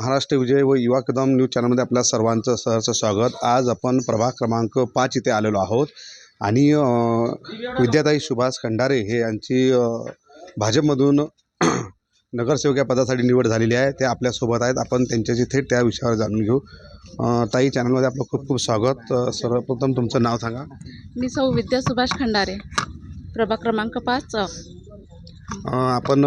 महाराष्ट्र विजय व युवा कदम न्यूज चॅनलमध्ये आपल्या सर्वांचं सहर्ष स्वागत. आज आपण प्रभाग क्रमांक पाच इथे आलेलो आहोत. आणि विद्याताई सुभाष खंडारे हे यांची भाजपमधून नगरसेवक या पदासाठी निवड झालेली आहे. ते आपल्यासोबत आहेत. आपण त्यांच्याशी थेट त्या विषयावर जाणून घेऊ. ताई चॅनलमध्ये आपलं खूप खूप स्वागत. सर्वप्रथम तुमचं नाव सांगा. मी सौ विद्या सुभाष खंडारे. प्रभाग क्रमांक पाच आपण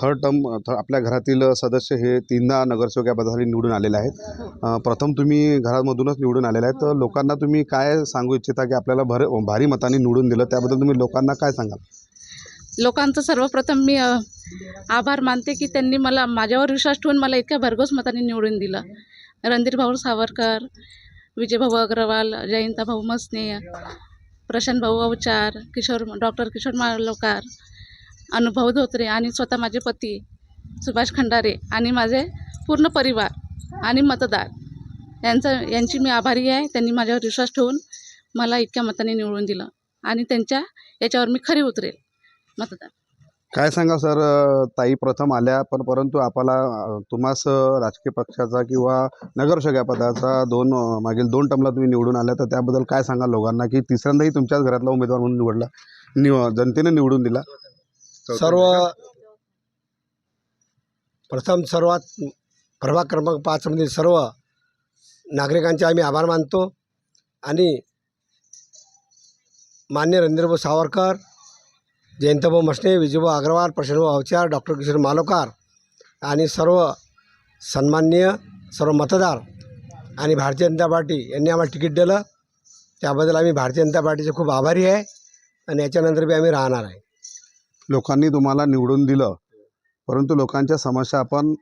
थर्ड टर्म आपल्या घरातील सदस्य हे तीनदा नगरसेवक या पदासाठी निवडून आलेले आहेत. प्रथम तुम्ही घरामधूनच निवडून आलेले आहेत. तर लोकांना तुम्ही काय सांगू इच्छिता की आपल्याला भर भारी मताने निवडून दिलं? त्याबद्दल तुम्ही लोकांना काय सांगाल? लोकांचं सर्वप्रथम मी आभार मानते की त्यांनी मला माझ्यावर विश्वास ठेवून मला इतक्या भरघोस मताने निवडून दिलं. रणधीर भाऊ सावरकर विजयभाऊ अग्रवाल जयंता भाऊ मसने प्रशांत भाऊ अवचार किशोर डॉक्टर किशोर मालोकार अनुभव धोत्रे आणि स्वतः माझे पती सुभाष खंडारे आणि माझे पूर्ण परिवार आणि मतदार यांचं यांची मी आभारी आहे. त्यांनी माझ्यावर विश्वास ठेवून मला इतक्या मताने निवडून दिलं आणि त्यांच्या याच्यावर मी खरी उतरेल. मतदार. काय सांगा सर? ताई प्रथम आल्या पण परंतु आपला तुम्हास राजकीय पक्षाचा किंवा नगरसेवक या पदाचा दोन मागील दोन टमला तुम्ही निवडून आल्या तर त्याबद्दल काय सांगाल लोकांना की तिसऱ्यांदाही तुमच्याच घरातला उमेदवार म्हणून निवडला निव जनतेने निवडून दिला? सर्व प्रथम सर्वात प्रभाग क्रमांक पाचमधील सर्व नागरिकांचे आम्ही आभार मानतो. आणि मान्य रवींद्रभाऊ सावरकर जयंतभाऊ मसने विजयभाऊ अग्रवाल प्रशांतभाऊ अवचार डॉक्टर किशोर मालोकार आणि सर्व सन्माननीय सर्व मतदार आणि भारतीय जनता पार्टी यांनी आम्हाला तिकीट दिलं. त्याबद्दल आम्ही भारतीय जनता पार्टीचे खूप आभारी आहे आणि याच्यानंतर बी आम्ही राहणार आहे. लोकांनी तुम्हाला निवडून दिलं. परंतु लोकांच्या समस्या आपण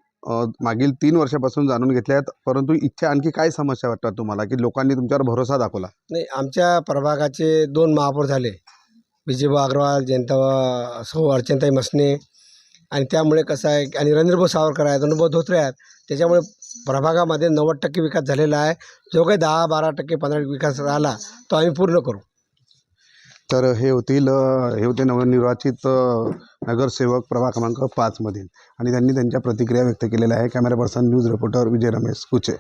मागील तीन वर्षापासून जाणून घेतल्या आहेत. परंतु इथे आणखी काय समस्या वाटतात तुम्हाला? की लोकांनी तुमच्यावर भरोसा दाखवला? नाही आमच्या प्रभागाचे दोन महापौर झाले. विजयभाऊ अग्रवाल जयंता सौ अर्चनताई मसने. आणि त्यामुळे कसं आहे आणि रवींद्रभाऊ सावरकर आहेत अनुभव धोत्रे आहेत. त्याच्यामुळे प्रभागामध्ये नव्वद टक्के विकास झालेला आहे. जो काही दहा बारा टक्के पंधरा टक्के विकास राहिला तो आम्ही पूर्ण करू. तर हे होतील हे होते नवनिर्वाचित नगरसेवक प्रभाग क्रमांक पाचमधील आणि त्यांनी त्यांच्या प्रतिक्रिया व्यक्त केलेल्या आहे. Camera person news reporter Vijay Ramesh Kuche.